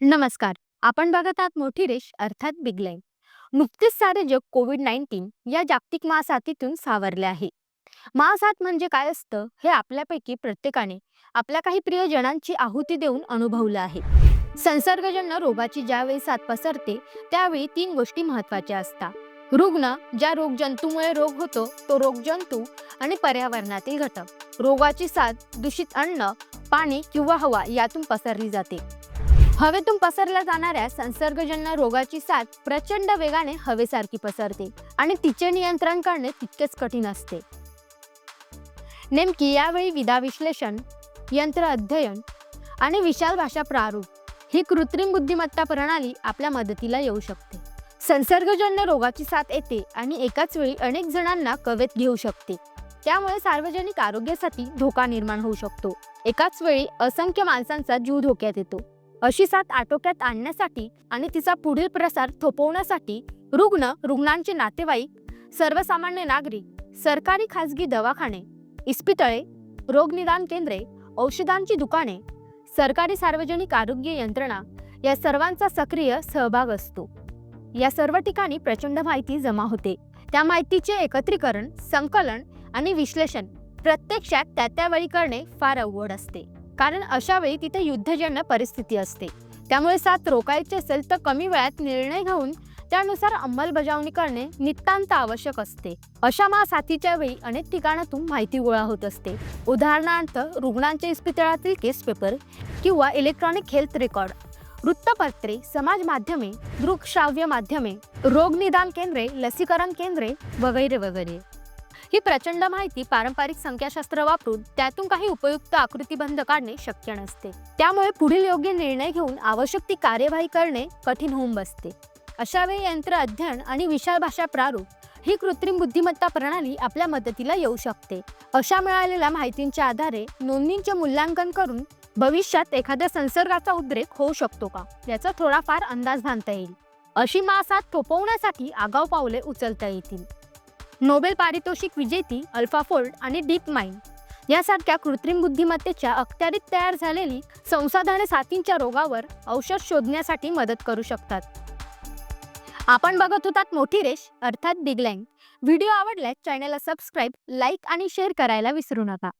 नमस्कार. आपण बघत आहात मोठी रेष अर्थात बिग लाईन. नुकतेच सारे जग कोविड नाईन्टीन या जागतिक महासाथीतून सावरले आहे. महासाथ म्हणजे काय असतं हे आपल्यापैकी प्रत्येकाने आपल्या काही प्रियजनांची आहुती देऊन अनुभवलं आहे. संसर्गजन्य रोगाची ज्यावेळी साथ पसरते त्यावेळी तीन गोष्टी महत्त्वाच्या असतात. रुग्ण ज्या रोगजंतूमुळे रोग होतो तो रोगजंतू आणि पर्यावरणातील घटक. रोगाची साथ दूषित अन्न पाणी किंवा हवा यातून पसरली जाते. हवेतून पसरल्या जाणाऱ्या संसर्गजन्य रोगाची साथ प्रचंड वेगाने हवेसारखी पसरते आणि तिचे नियंत्रण करणे तितकेच कठीण असते. नेमकी यावेळी विधा विश्लेषण यंत्र अध्ययन आणि विशाल भाषा प्रारूप ही कृत्रिम बुद्धिमत्ता प्रणाली आपल्या मदतीला येऊ शकते. संसर्गजन्य रोगाची साथ येते आणि एकाच वेळी अनेक जणांना कवेत घेऊ शकते. त्यामुळे सार्वजनिक आरोग्यासाठी धोका निर्माण होऊ शकतो. एकाच वेळी असंख्य माणसांचा जीव धोक्यात येतो. अशी साथ आटोक्यात आणण्यासाठी आणि तिचा पुढील प्रसार थोपवण्यासाठी रुग्ण रुग्णांचे नातेवाईक सर्वसामान्य नागरिक सरकारी खासगी दवाखाने इस्पितळे रोगनिदान केंद्रे औषधांची दुकाने सरकारी सार्वजनिक आरोग्य यंत्रणा या सर्वांचा सक्रिय सहभाग असतो. या सर्व ठिकाणी प्रचंड माहिती जमा होते. त्या माहितीचे एकत्रीकरण संकलन आणि विश्लेषण. प्रत्यक्षात त्या त्यावेळी करणे फार अवघड असते. कारण अशा वेळी तिथे युद्धजन्य परिस्थिती असते. त्यामुळे साथ रोखायची असेल तर कमी वेळात निर्णय घेऊन त्यानुसार अंमलबजावणी करणे नितांत आवश्यक असते. अशा महासाथीच्या वेळी अनेक ठिकाणातून माहिती गोळा होत असते. उदाहरणार्थ रुग्णांच्या इस्पितळातील केस पेपर किंवा इलेक्ट्रॉनिक हेल्थ रेकॉर्ड. वृत्तपत्रे समाज माध्यमे दृकश्राव्य माध्यमे रोगनिदान केंद्रे लसीकरण केंद्रे वगैरे वगैरे. ही प्रचंड माहिती पारंपरिक संख्याशास्त्र वापरून त्यातून काही उपयुक्त आकृतीबंध काढणे शक्य नसते. त्यामुळे पुढील योग्य निर्णय घेऊन आवश्यक ती कार्यवाही करणे कठीण होऊन बसते. अशा वेळी यंत्र अध्ययन आणि विशाल भाषा प्रारूप ही कृत्रिम बुद्धिमत्ता प्रणाली आपल्या मदतीला येऊ शकते. अशा मिळालेल्या माहितींच्या आधारे नोंदींचे मूल्यांकन करून भविष्यात एखाद्या संसर्गाचा उद्रेक होऊ शकतो का? याचा थोडाफार अंदाज बांधता येईल. अशी मासात थोपवण्यासाठी आगाऊ पावले उचलता येतील. नोबेल पारितोषिक विजेती अल्फाफोल्ड आणि डीप माइंड यासारख्या कृत्रिम बुद्धिमत्तेच्या अखत्यारीत तयार झालेली संसाधने साथींच्या रोगावर औषध शोधण्यासाठी मदत करू शकतात. आपण बघत होतात मोठी रेष अर्थात बिग व्हिडिओ आवडल्यास चॅनलला सबस्क्राईब लाईक आणि शेअर करायला विसरू नका.